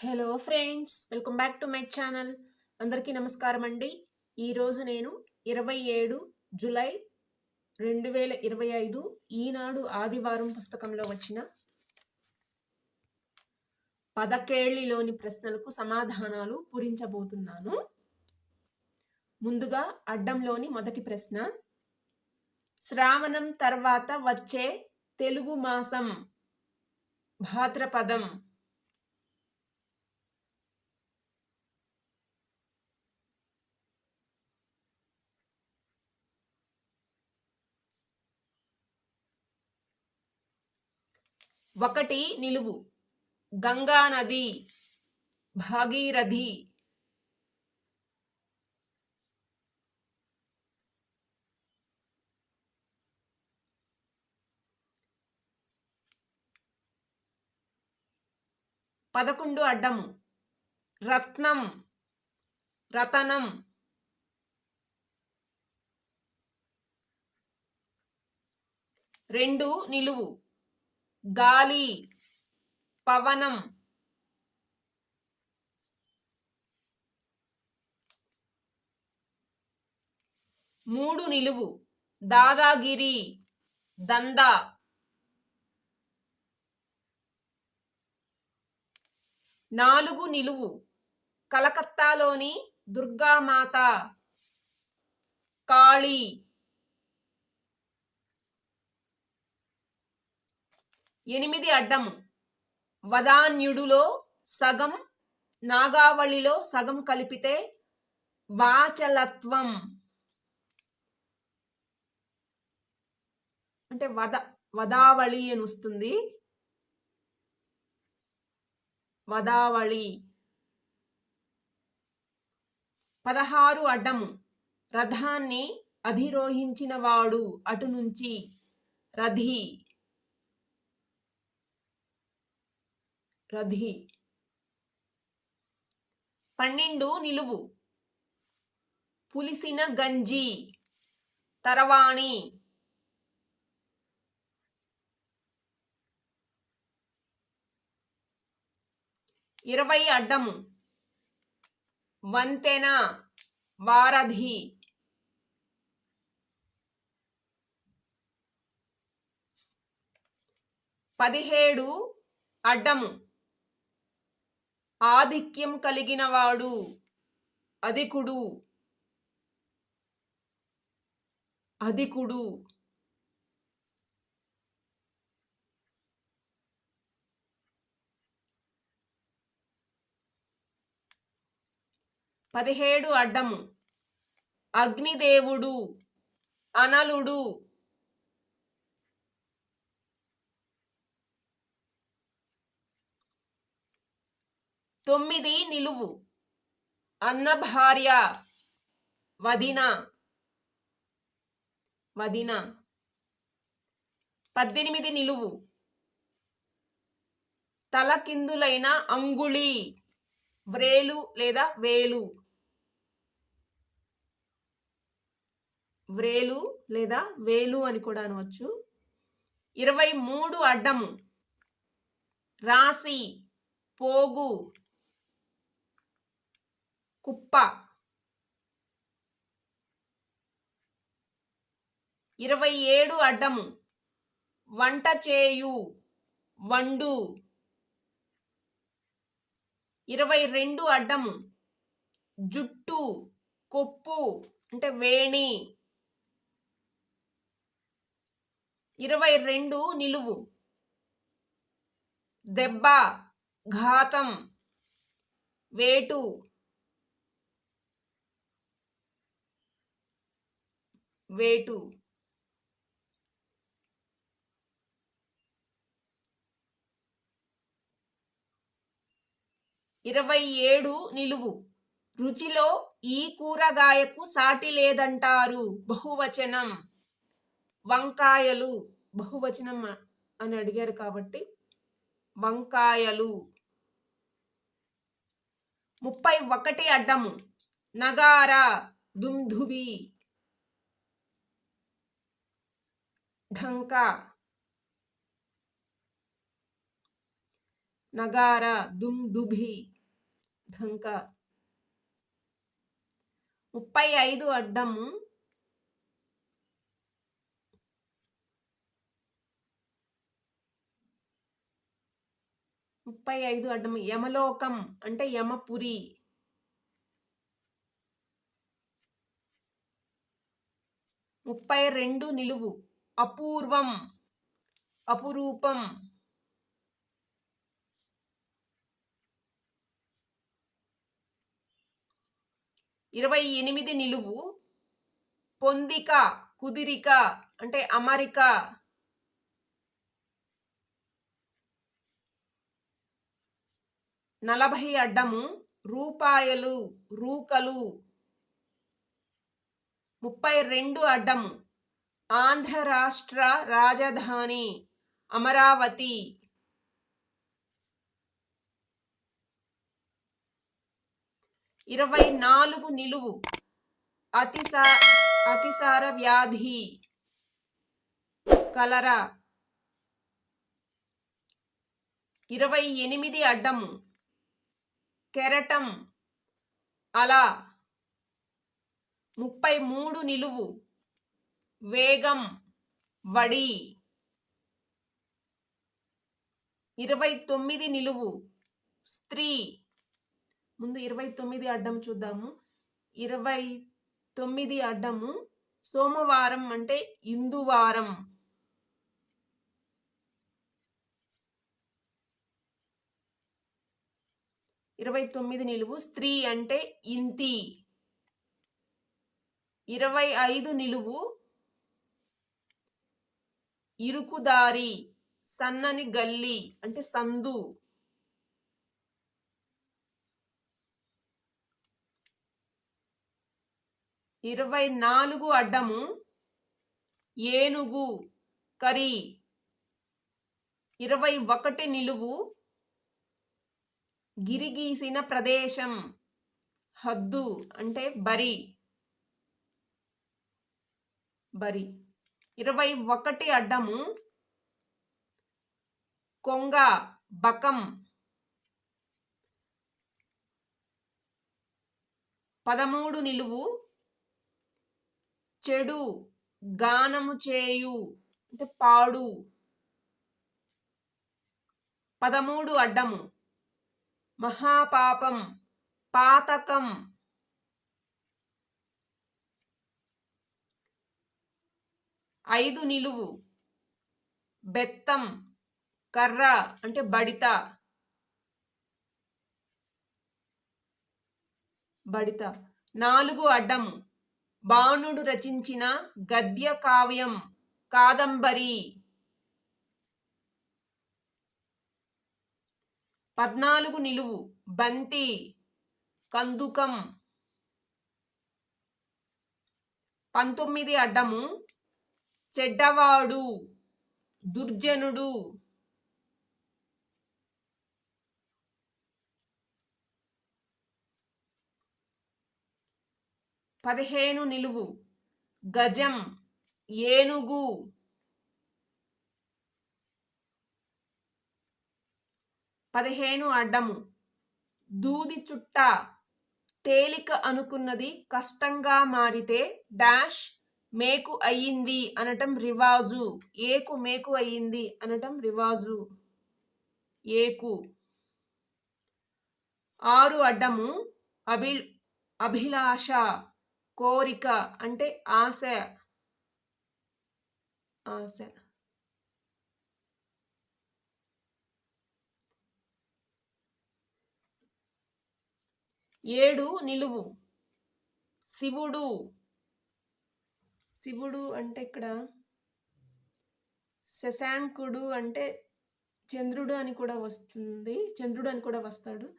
Hello friends welcome back to my channel అందరికీ నమస్కారం అండి. ఈరోజు నేను ఇరవై ఏడు జులై రెండు వేల ఇరవై ఐదు ఈనాడు ఆదివారం పుస్తకంలో వచ్చిన పదకేళ్ళిలోని ప్రశ్నలకు సమాధానాలు పూరించబోతున్నాను. ముందుగా అడ్డంలోని మొదటి ప్రశ్న. శ్రావణం తర్వాత వచ్చే తెలుగు మాసం భాద్రపదం. ఒకటి నిలువు. గంగా నది భాగీరథి. పదకొండు అడ్డము. రత్నం రతనం. రెండు నిలువు. గాలి పవనం మూడు నిలువు దాదాగిరి దంద నాలుగు నిలువు కలకత్తాలోని దుర్గామాత కాళీ ఎనిమిది అడ్డం వదాన్యుడులో సగం నాగావళిలో సగం కలిపితే వాచలత్వం. అంటే వద వదావళి అని వస్తుంది. వదావళి. పదహారు అడ్డము. రథాన్ని అధిరోహించినవాడు అటు నుంచి రథి. రథి పన్నెండు నిలువు. పులిసిన గంజి. తరవాణి. ఇరవై అడ్డం. వంతెన. వారధి. పదిహేడు అడ్డము. ఆధిక్యం కలిగినవాడు అధికుడు. అధికుడు. పదిహేడు అడ్డము. అగ్నిదేవుడు అనలుడు. తొమ్మిది నిలువు. అన్న భార్య వదిన. వదిన. పద్దెనిమిది నిలువు. తలకిందులైన అంగుళి. వ్రేలు లేదా వేలు. వ్రేలు లేదా వేలు అని కూడా అనవచ్చు. ఇరవై మూడు అడ్డము. రాశి. పోగు. కుప్ప. ఇరవై ఏడు అడ్డము. వంట చేయు. వండు. ఇరవై రెండు అడ్డము. జుట్టు కొప్పు అంటే వేణి. ఇరవై రెండు నిలువు. దెబ్బ ఘాతం. వేటు. వేటు. ఇరవై ఏడు నిలువు. రుచిలో ఈ కూరగాయకు సాటి లేదంటారు బహువచనం. వంకాయలు. బహువచనం అని అడిగారు కాబట్టి వంకాయలు. ముప్పై ఒకటి అడ్డము. నగార. దుంధువి ఢంకా నగార దుండుభి. ఢంక ముప్పై ఐదు అడ్డము. ముప్పై ఐదు అడ్డము. యమలోకం అంటే యమపురి. ముప్పై రెండు నిలువు. అపూర్వం అపురూపం. ఇరవై ఎనిమిది నిలువు పొందిక కుదిరిక అంటే అమరిక. నలభై అడ్డము రూపాయలు రూకలు. ముప్పై రెండు అడ్డము. ఆంధ్ర రాష్ట్ర రాజధాని అమరావతి. ఇరవై నాలుగు నిలువు అతిసా అతిసార వ్యాధి కలరా. ఇరవై ఎనిమిది అడ్డము కెరటం అలా. ముప్పై మూడు నిలువు వేగం వడి. ఇరవై తొమ్మిది నిలువు స్త్రీ. ముందు ఇరవై తొమ్మిది అడ్డం చూద్దాము. ఇరవై తొమ్మిది అడ్డము సోమవారం అంటే ఇందువారం. ఇరవై తొమ్మిది నిలువు స్త్రీ అంటే ఇంతి. ఇరవై ఐదు నిలువు ఇరుకుదారి సన్నని గల్లి అంటే సందు. ఇరవై నాలుగు అడ్డము ఏనుగు కరి. ఇరవై ఒకటి నిలువు గిరిగీసిన ప్రదేశం హద్దు అంటే బరి. బరి. ఇరవై ఒకటి అడ్డము. కొంగ బకం. పదమూడు నిలువు. చెడు గానము చేయు. అంటే పాడు. పదమూడు అడ్డము. మహాపాపం. పాతకం. ఐదు నిలువు. బెత్తం కర్ర అంటే బడిత. బడిత. నాలుగు అడ్డము బాణుడు రచించిన గద్య కావ్యం కాదంబరి. పద్నాలుగు నిలువు. బంతి కందుకం. పంతొమ్మిది అడ్డము. చెడ్డవాడు దుర్జనుడు. పదిహేను నిలువు. గజం ఏనుగు. పదిహేను అడ్డము. దూది చుట్ట. తేలిక అనుకున్నది కష్టంగా మారితే డాష్ మేకు అయ్యింది అనటం రివాజు. ఏకు మేకు అయ్యింది అనటం రివాజు. ఏకు. ఆరు అడ్డము అభి అభిలాష కోరిక అంటే ఆశ. ఆశ. ఏడు నిలువు. శివుడు. శివుడు అంటే ఇక్కడ శశాంకుడు అంటే చంద్రుడు అని కూడా వస్తుంది. చంద్రుడు అని కూడా వస్తాడు.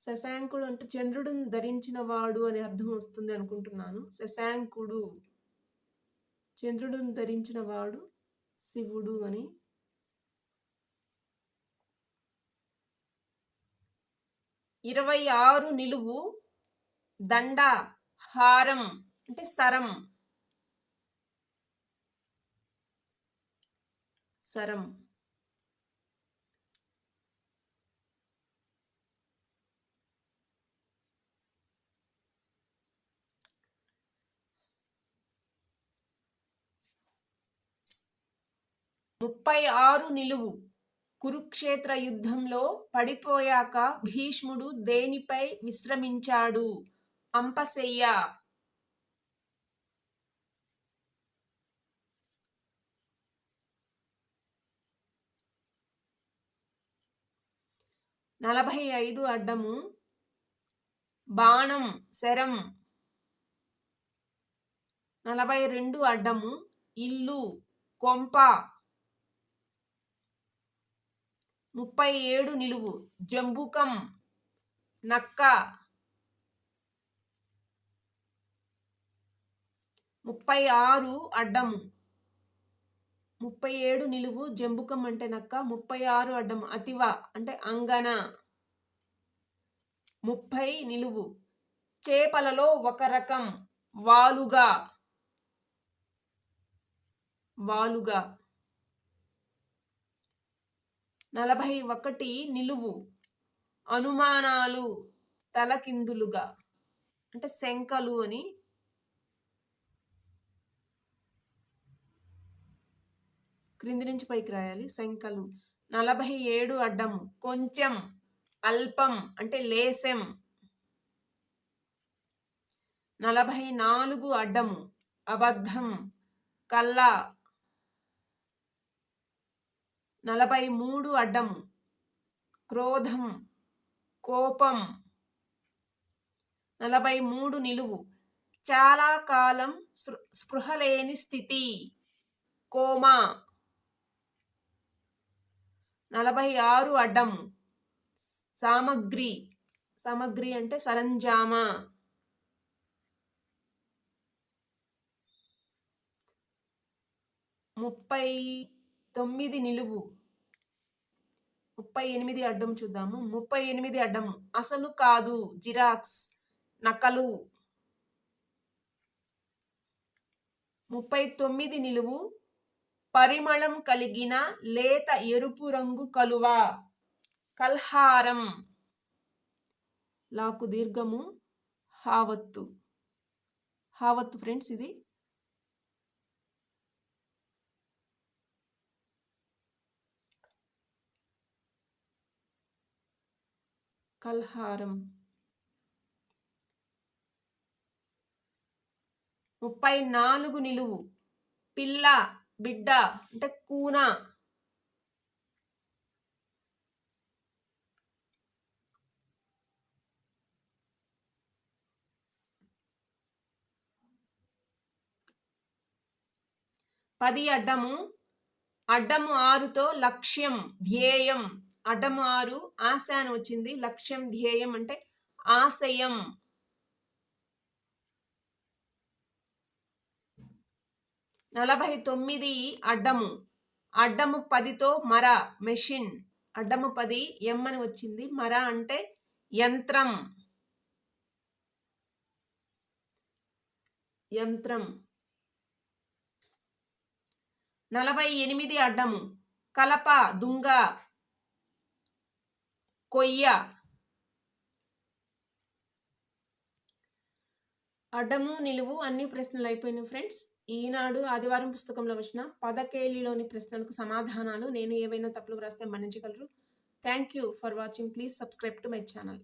శశాంకుడు అంటే చంద్రుడిని ధరించిన వాడు అనే అర్థం వస్తుంది అనుకుంటున్నాను. శశాంకుడు చంద్రుడిని ధరించిన వాడు శివుడు అని. ఇరవై ఆరు నిలువు దండ హారం అంటే సరం. సరం. ముప్పై ఆరు నిలువు. కురుక్షేత్ర యుద్ధంలో పడిపోయాక భీష్ముడు దేనిపై విశ్రమించాడు? అంపశయ్య నలభై ఐదు అడ్డము. బాణం శరం. నలభై రెండు అడ్డము. ఇల్లు కొంప. ముప్పై ఏడు నిలువు. జంబుకం నక్క. ముప్పై ఆరు అడ్డము. ముప్పై ఏడు నిలువు జంబుకం అంటే నక్క ముప్పై ఆరు అడ్డం అతివ అంటే అంగన. ముప్పై నిలువు చేపలలో ఒక రకం వాలుగా. వాలుగా. నలభై ఒకటి నిలువు అనుమానాలు తలకిందులుగా. అంటే శంకలు అని క్రింది నుంచి పైకి రాయాలి. శంకలు నలభై ఏడు అడ్డం. కొంచెం అల్పం అంటే లేసెం నలభై నాలుగు అడ్డము అబద్ధం. కల్లా నలభై మూడు అడ్డము క్రోధం. కోపం. నలభై మూడు నిలువు. చాలా కాలం స్పృహలేని స్థితి. కోమా. నలభై ఆరు అడం సామగ్రి. సామగ్రి అంటే సరంజామ. ముప్పై తొమ్మిది నిలువు. ముప్పై ఎనిమిది అడ్డం చూద్దాము. ముప్పై ఎనిమిది అడ్డం. అసలు కాదు. జిరాక్స్. నకలు. ముప్పై తొమ్మిది నిలువు. పరిమళం కలిగిన లేత ఎరుపు రంగు కలువ. కల్హారం. లాకు దీర్ఘము. హావత్తు. హావత్తు ఫ్రెండ్స్ ఇది. కల్హారం. ముప్పై నాలుగు నిలువు. పిల్ల. బిడ్డ అంటే కూన. పది అడ్డము. అడ్డము ఆరుతో లక్ష్యం ధ్యేయం. అడ్డము ఆరు ఆశ అని వచ్చింది. లక్ష్యం ధ్యేయం అంటే ఆశయం. నలభై తొమ్మిది అడ్డము. అడ్డము పదితో మర మెషిన్. అడ్డము పది ఎం అని వచ్చింది. మర అంటే యంత్రం. యంత్రం. నలభై ఎనిమిది అడ్డము. కలప దుంగ. కొయ్య. అడ్డము నిలువు అన్ని ప్రశ్నలు అయిపోయినాయి ఫ్రెండ్స్. ఈనాడు ఆదివారం పుస్తకంలో వచ్చిన పదకేలిలోని ప్రశ్నలకు సమాధానాలు నేను ఏవైనా తప్పులు వ్రాస్తే మన్నించగలరు. Thank you for watching. Please subscribe to my channel.